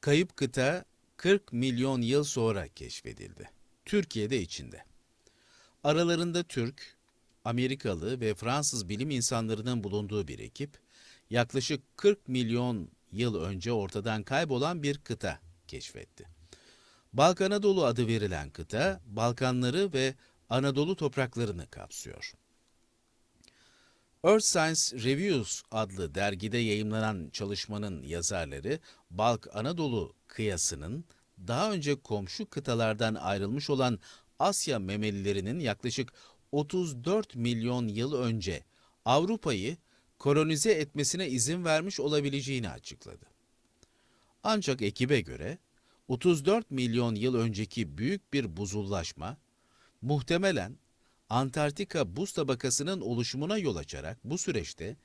kayıp kıta 40 milyon yıl sonra keşfedildi. Türkiye'de içinde. Aralarında Türk, Amerikalı ve Fransız bilim insanlarının bulunduğu bir ekip, yaklaşık 40 milyon yıl önce ortadan kaybolan bir kıta keşfetti. Balk Anadolu adı verilen kıta, Balkanları ve Anadolu topraklarını kapsıyor. Earth Science Reviews adlı dergide yayımlanan çalışmanın yazarları, Balk Anadolu kıyasının daha önce komşu kıtalardan ayrılmış olan Asya memelilerinin yaklaşık 34 milyon yıl önce Avrupa'yı kolonize etmesine izin vermiş olabileceğini açıkladı. Ancak ekibe göre 34 milyon yıl önceki büyük bir buzullaşma muhtemelen Antarktika buz tabakasının oluşumuna yol açarak bu süreçte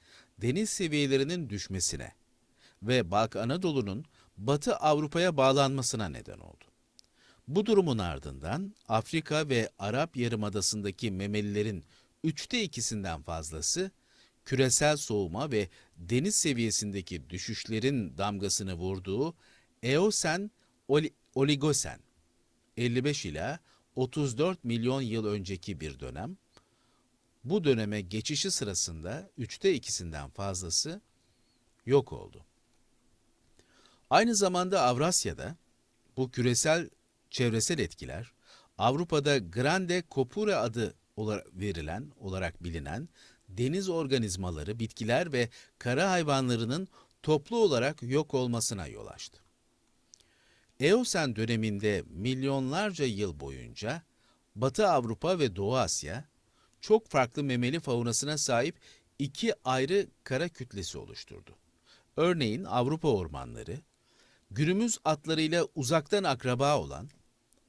deniz seviyelerinin düşmesine ve Balk Anadolu'nun Batı Avrupa'ya bağlanmasına neden oldu. Bu durumun ardından Afrika ve Arap Yarımadası'ndaki memelilerin üçte ikisinden fazlası küresel soğuma ve deniz seviyesindeki düşüşlerin damgasını vurduğu Eosen Oli- Oligosen 55 ila 34 milyon yıl önceki bir dönem. Bu döneme geçişi sırasında üçte ikisinden fazlası yok oldu. Aynı zamanda Avrasya'da bu küresel çevresel etkiler Avrupa'da Grande Copure adı olarak verilen olarak bilinen deniz organizmaları, bitkiler ve kara hayvanlarının toplu olarak yok olmasına yol açtı. Eosen döneminde milyonlarca yıl boyunca Batı Avrupa ve Doğu Asya çok farklı memeli faunasına sahip iki ayrı kara kütlesi oluşturdu. Örneğin Avrupa ormanları, günümüz atlarıyla uzaktan akraba olan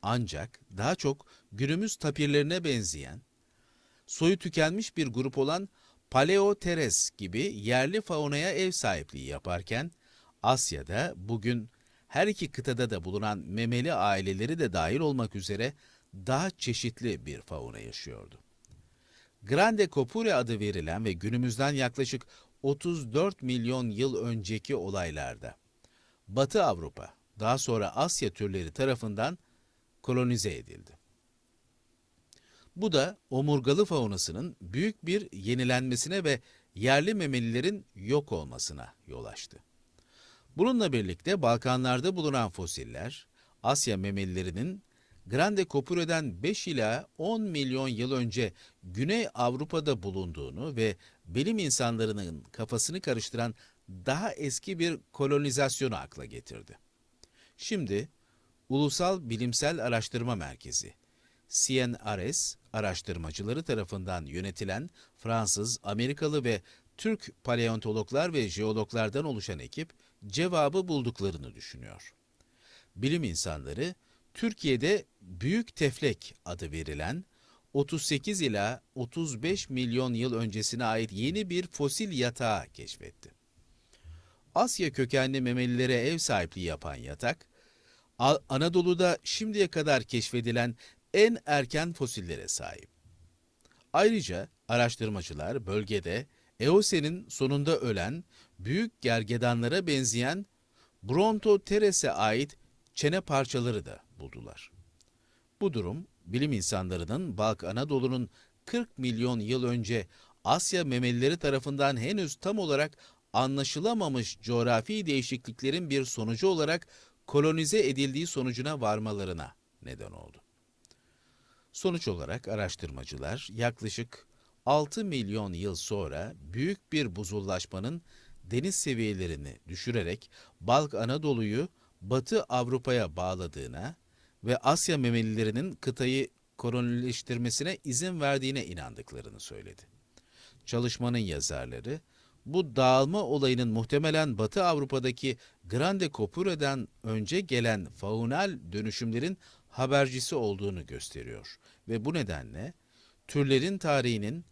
ancak daha çok günümüz tapirlerine benzeyen, soyu tükenmiş bir grup olan Paleoteres gibi yerli faunaya ev sahipliği yaparken, Asya'da bugün her iki kıtada da bulunan memeli aileleri de dahil olmak üzere daha çeşitli bir fauna yaşıyordu. Grande Copure adı verilen ve günümüzden yaklaşık 34 milyon yıl önceki olaylarda Batı Avrupa, daha sonra Asya türleri tarafından kolonize edildi. Bu da omurgalı faunasının büyük bir yenilenmesine ve yerli memelilerin yok olmasına yol açtı. Bununla birlikte Balkanlarda bulunan fosiller, Asya memelilerinin Grande Copure'den 5 ila 10 milyon yıl önce Güney Avrupa'da bulunduğunu ve bilim insanlarının kafasını karıştıran daha eski bir kolonizasyonu akla getirdi. Şimdi Ulusal Bilimsel Araştırma Merkezi, CNRS araştırmacıları tarafından yönetilen Fransız, Amerikalı ve Türk paleontologlar ve jeologlardan oluşan ekip cevabı bulduklarını düşünüyor. Bilim insanları Türkiye'de Büyük Teflek adı verilen 38 ila 35 milyon yıl öncesine ait yeni bir fosil yatağı keşfetti. Asya kökenli memelilere ev sahipliği yapan yatak, Anadolu'da şimdiye kadar keşfedilen en erken fosillere sahip. Ayrıca araştırmacılar bölgede Eosen'in sonunda ölen büyük gergedanlara benzeyen Brontoteres'e ait çene parçaları da buldular. Bu durum bilim insanlarının Balk Anadolu'nun 40 milyon yıl önce Asya memelileri tarafından henüz tam olarak anlaşılamamış coğrafi değişikliklerin bir sonucu olarak kolonize edildiği sonucuna varmalarına neden oldu. Sonuç olarak araştırmacılar yaklaşık 6 milyon yıl sonra büyük bir buzullaşmanın deniz seviyelerini düşürerek Balk Anadolu'yu Batı Avrupa'ya bağladığına ve Asya memelilerinin kıtayı kolonileştirmesine izin verdiğine inandıklarını söyledi. Çalışmanın yazarları, bu dağılma olayının muhtemelen Batı Avrupa'daki Grande Copure'den önce gelen faunal dönüşümlerin habercisi olduğunu gösteriyor ve bu nedenle türlerin tarihinin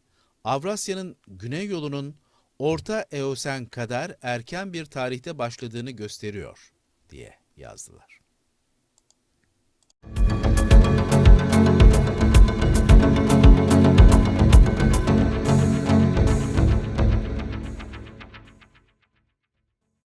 Avrasya'nın güney yolunun Orta Eosen kadar erken bir tarihte başladığını gösteriyor diye yazdılar.